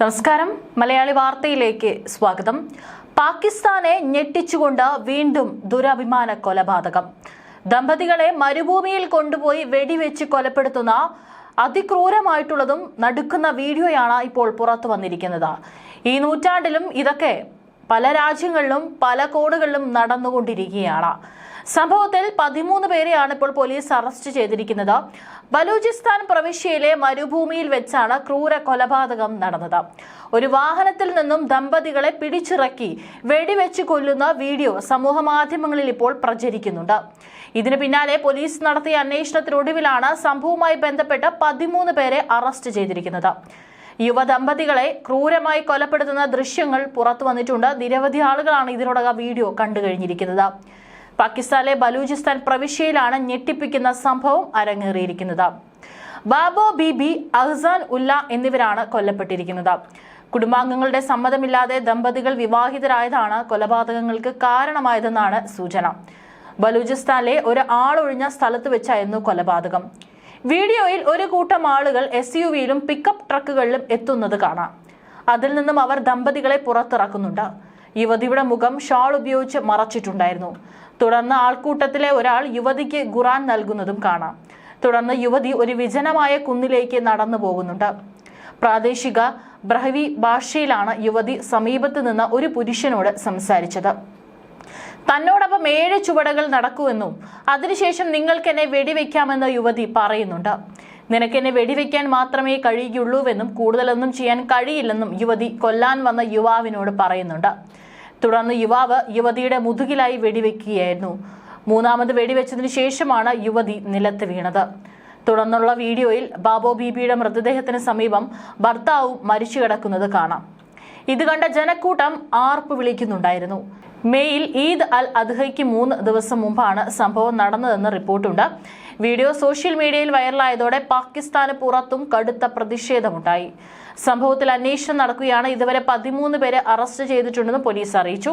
നമസ്കാരം. മലയാളി വാർത്തയിലേക്ക് സ്വാഗതം. പാകിസ്ഥാനെ ഞെട്ടിച്ചുകൊണ്ട് വീണ്ടും ദുരഭിമാന കൊലപാതകം. ദമ്പതികളെ മരുഭൂമിയിൽ കൊണ്ടുപോയി വെടിവെച്ച് കൊലപ്പെടുത്തുന്ന അതിക്രൂരമായിട്ടുള്ളതും നടുക്കുന്ന വീഡിയോയാണ് ഇപ്പോൾ പുറത്തു വന്നിരിക്കുന്നത്. ഈ നൂറ്റാണ്ടിലും ഇതൊക്കെ പല രാജ്യങ്ങളിലും പല കോടുകളിലും നടന്നുകൊണ്ടിരിക്കുകയാണ്. സംഭവത്തിൽ പതിമൂന്ന് പേരെയാണ് ഇപ്പോൾ പോലീസ് അറസ്റ്റ് ചെയ്തിരിക്കുന്നത്. ബലൂചിസ്ഥാൻ പ്രവിശ്യയിലെ മരുഭൂമിയിൽ വെച്ചാണ് ക്രൂര കൊലപാതകം നടന്നത്. ഒരു വാഹനത്തിൽ നിന്നും ദമ്പതികളെ പിടിച്ചിറക്കി വെടിവെച്ച് കൊല്ലുന്ന വീഡിയോ സമൂഹ മാധ്യമങ്ങളിൽ ഇപ്പോൾ പ്രചരിക്കുന്നുണ്ട്. ഇതിന് പിന്നാലെ പോലീസ് നടത്തിയ അന്വേഷണത്തിനൊടുവിലാണ് സംഭവവുമായി ബന്ധപ്പെട്ട് പതിമൂന്ന് പേരെ അറസ്റ്റ് ചെയ്തിരിക്കുന്നത്. യുവദമ്പതികളെ ക്രൂരമായി കൊലപ്പെടുത്തുന്ന ദൃശ്യങ്ങൾ പുറത്തു വന്നിട്ടുണ്ട്. നിരവധി ആളുകളാണ് ഇതിനോടകം വീഡിയോ കണ്ടു കഴിഞ്ഞിരിക്കുന്നത് പാകിസ്ഥാനിലെ ബലൂചിസ്ഥാൻ പ്രവിശ്യയിലാണ് ഞെട്ടിപ്പിക്കുന്ന സംഭവം അരങ്ങേറിയിരിക്കുന്നത്. ബാബോ ബിബി അഹ്സാൻ ഉല്ല എന്നിവരാണ് കൊല്ലപ്പെട്ടിരിക്കുന്നത്. കുടുംബാംഗങ്ങളുടെ സമ്മതമില്ലാതെ ദമ്പതികൾ വിവാഹിതരായതാണ് കൊലപാതകങ്ങൾക്ക് കാരണമായതെന്നാണ് സൂചന. ബലൂചിസ്ഥാനിലെ ഒരു ആളൊഴിഞ്ഞ സ്ഥലത്ത് വെച്ചായിരുന്നു കൊലപാതകം. വീഡിയോയിൽ ഒരു കൂട്ടം ആളുകൾ എസ് യു വിയിലും പിക്കപ്പ് ട്രക്കുകളിലും എത്തുന്നത് കാണാം. അതിൽ നിന്നും അവർ ദമ്പതികളെ പുറത്തിറക്കുന്നുണ്ട്. യുവതിയുടെ മുഖം ഷാൾ ഉപയോഗിച്ച് മറച്ചിട്ടുണ്ടായിരുന്നു. തുടർന്ന് ആൾക്കൂട്ടത്തിലെ ഒരാൾ യുവതിക്ക് ഖുറാൻ നൽകുന്നതും കാണാം. തുടർന്ന് യുവതി ഒരു വിജനമായ കുന്നിലേക്ക് നടന്നു പോകുന്നുണ്ട്. പ്രാദേശിക ബ്രഹവി ഭാഷയിലാണ് യുവതി സമീപത്ത് നിന്ന് ഒരു പുരുഷനോട് സംസാരിച്ചത്. തന്നോടൊപ്പം ഏഴ് ചുവടകൾ നടക്കുമെന്നും അതിനുശേഷം നിങ്ങൾക്ക് എന്നെ വെടിവെക്കാമെന്ന് യുവതി പറയുന്നുണ്ട്. നിനക്ക് എന്നെ വെടിവെക്കാൻ മാത്രമേ കഴിയുകയുള്ളൂവെന്നും കൂടുതലൊന്നും ചെയ്യാൻ കഴിയില്ലെന്നും യുവതി കൊല്ലാൻ വന്ന യുവാവിനോട് പറയുന്നുണ്ട്. തുടർന്ന് യുവാവ് യുവതിയുടെ മുതുകിലായി വെടിവെക്കുകയായിരുന്നു. മൂന്നാമത് വെടിവെച്ചതിന് ശേഷമാണ് യുവതി നിലത്ത് വീണത്. തുടർന്നുള്ള വീഡിയോയിൽ ബാബോ ബീബിയുടെ മൃതദേഹത്തിന് സമീപം ഭർത്താവും മരിച്ചു കിടക്കുന്നത് കാണാം. ഇത് കണ്ട ജനക്കൂട്ടം ആർപ്പ് വിളിക്കുന്നുണ്ടായിരുന്നു. മേയിൽ ഈദ് അൽ അദ്ഹയ്ക്ക് മൂന്ന് ദിവസം മുമ്പാണ് സംഭവം നടന്നതെന്ന് റിപ്പോർട്ടുണ്ട്. വീഡിയോ സോഷ്യൽ മീഡിയയിൽ വൈറലായതോടെ പാകിസ്ഥാന് പുറത്തും കടുത്ത പ്രതിഷേധമുണ്ടായി. സംഭവത്തിൽ അന്വേഷണം നടക്കുകയാണ്. ഇതുവരെ പതിമൂന്ന് പേരെ അറസ്റ്റ് ചെയ്തിട്ടുണ്ടെന്ന് പോലീസ് അറിയിച്ചു.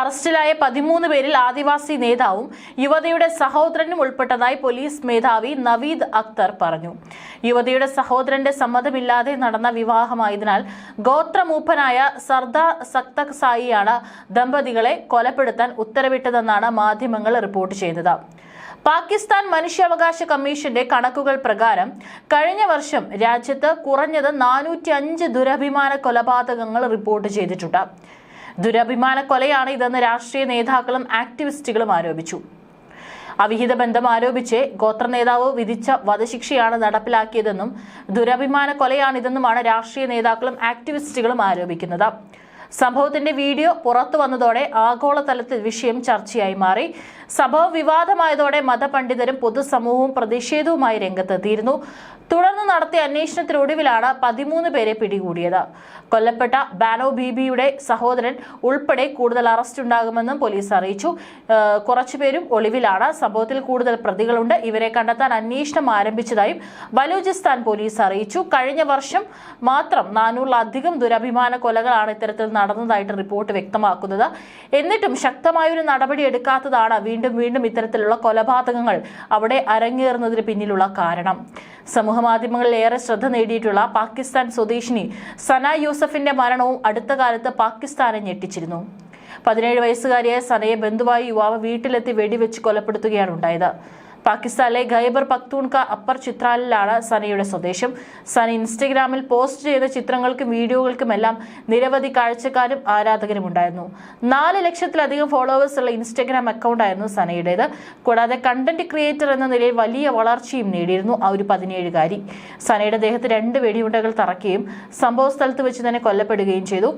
അറസ്റ്റിലായ പതിമൂന്ന് പേരിൽ ആദിവാസി നേതാവും യുവതിയുടെ സഹോദരനും ഉൾപ്പെട്ടതായി പോലീസ് മേധാവി നവീദ് അക്തർ പറഞ്ഞു. യുവതിയുടെ സഹോദരന്റെ സമ്മതമില്ലാതെ നടന്ന വിവാഹമായതിനാൽ ഗോത്രമൂപ്പനായ സർദാർ സക്തക് സായിയാണ് ദമ്പതികളെ കൊലപ്പെടുത്താൻ ഉത്തരവിട്ടതെന്നാണ് മാധ്യമങ്ങൾ റിപ്പോർട്ട് ചെയ്തത്. പാകിസ്ഥാൻ മനുഷ്യാവകാശ കമ്മീഷന്റെ കണക്കുകൾ പ്രകാരം കഴിഞ്ഞ വർഷം രാജ്യത്ത് കുറഞ്ഞത് നാനൂറ്റി അഞ്ച് ദുരഭിമാന കൊലപാതകങ്ങൾ റിപ്പോർട്ട് ചെയ്തിട്ടുണ്ട്. ദുരഭിമാന കൊലയാണ് ഇതെന്ന് രാഷ്ട്രീയ നേതാക്കളും ആക്ടിവിസ്റ്റുകളും ആരോപിച്ചു. അവിഹിത ബന്ധം ആരോപിച്ച് ഗോത്ര നേതാവ് വിധിച്ച വധശിക്ഷയാണ് നടപ്പിലാക്കിയതെന്നും ദുരഭിമാന കൊലയാണിതെന്നുമാണ് രാഷ്ട്രീയ നേതാക്കളും ആക്ടിവിസ്റ്റുകളും ആരോപിക്കുന്നത്. സംഭവത്തിന്റെ വീഡിയോ പുറത്തു വന്നതോടെ ആഗോളതലത്തിൽ വിഷയം ചർച്ചയായി മാറി. സംഭവം വിവാദമായതോടെ മതപണ്ഡിതരും പൊതുസമൂഹവും പ്രതിഷേധവുമായി രംഗത്തെത്തിയിരുന്നു. തുടർന്ന് നടത്തിയ അന്വേഷണത്തിനൊടുവിലാണ് പതിമൂന്ന് പേരെ പിടികൂടിയത്. കൊല്ലപ്പെട്ട ബാനോ ബീബിയുടെ സഹോദരൻ ഉൾപ്പെടെ കൂടുതൽ അറസ്റ്റ് ഉണ്ടാകുമെന്നും പോലീസ് അറിയിച്ചു. കുറച്ചുപേരും ഒളിവിലാണ്. സംഭവത്തിൽ കൂടുതൽ പ്രതികളുണ്ട്. ഇവരെ കണ്ടെത്താൻ അന്വേഷണം ആരംഭിച്ചതായും ബലൂചിസ്ഥാൻ പോലീസ് അറിയിച്ചു. കഴിഞ്ഞ വർഷം മാത്രം നാനൂറിലധികം ദുരഭിമാന കൊലകളാണ് ഇത്തരത്തിൽ നടന്നതായിട്ട് റിപ്പോർട്ട് വ്യക്തമാക്കുന്നത്. എന്നിട്ടും ശക്തമായൊരു നടപടി എടുക്കാത്തതാണ് വീണ്ടും വീണ്ടും ഇത്തരത്തിലുള്ള കൊലപാതകങ്ങൾ അവിടെ അരങ്ങേറുന്നതിന് പിന്നിലുള്ള കാരണം. സമൂഹ മാധ്യമങ്ങളിൽ ഏറെ ശ്രദ്ധ നേടിയിട്ടുള്ള പാകിസ്ഥാൻ സ്വദേശിനി സന യൂസഫിന്റെ മരണവും അടുത്ത കാലത്ത് പാകിസ്ഥാനെ ഞെട്ടിച്ചിരുന്നു. പതിനേഴ് വയസ്സുകാരിയായ സനയെ ബന്ധുവായ യുവാവ് വീട്ടിലെത്തി വെടിവെച്ച് കൊലപ്പെടുത്തുകയാണ് ഉണ്ടായത്. പാകിസ്ഥാനിലെ ഖൈബർ പക്തൂൺക അപ്പർ ചിത്രാലിലാണ് സനയുടെ സ്വദേശം. സന ഇൻസ്റ്റഗ്രാമിൽ പോസ്റ്റ് ചെയ്ത ചിത്രങ്ങൾക്കും വീഡിയോകൾക്കുമെല്ലാം നിരവധി കാഴ്ചക്കാരും ആരാധകരും ഉണ്ടായിരുന്നു. നാല് ലക്ഷത്തിലധികം ഫോളോവേഴ്സ് ഉള്ള ഇൻസ്റ്റഗ്രാം അക്കൗണ്ടായിരുന്നു സനയുടേത്. കൂടാതെ കണ്ടന്റ് ക്രിയേറ്റർ എന്ന നിലയിൽ വലിയ വളർച്ചയും നേടിയിരുന്നു ആ ഒരു പതിനേഴുകാരി. സനയുടെ ദേഹത്ത് രണ്ട് വെടിയുണ്ടകൾ തറക്കുകയും സംഭവ സ്ഥലത്ത് വെച്ച് തന്നെ കൊല്ലപ്പെടുകയും ചെയ്തു.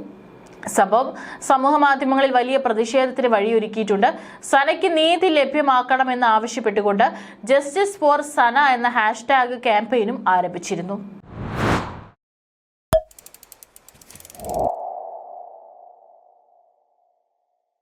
സംഭവം സമൂഹ മാധ്യമങ്ങളിൽ വലിയ പ്രതിഷേധത്തിന് വഴിയൊരുക്കിയിട്ടുണ്ട്. സനയ്ക്ക് നീതി ലഭ്യമാക്കണമെന്ന് ആവശ്യപ്പെട്ടുകൊണ്ട് ജസ്റ്റിസ് ഫോർ സന എന്ന ഹാഷ്ടാഗ് ക്യാമ്പയിനും ആരംഭിച്ചിരുന്നു.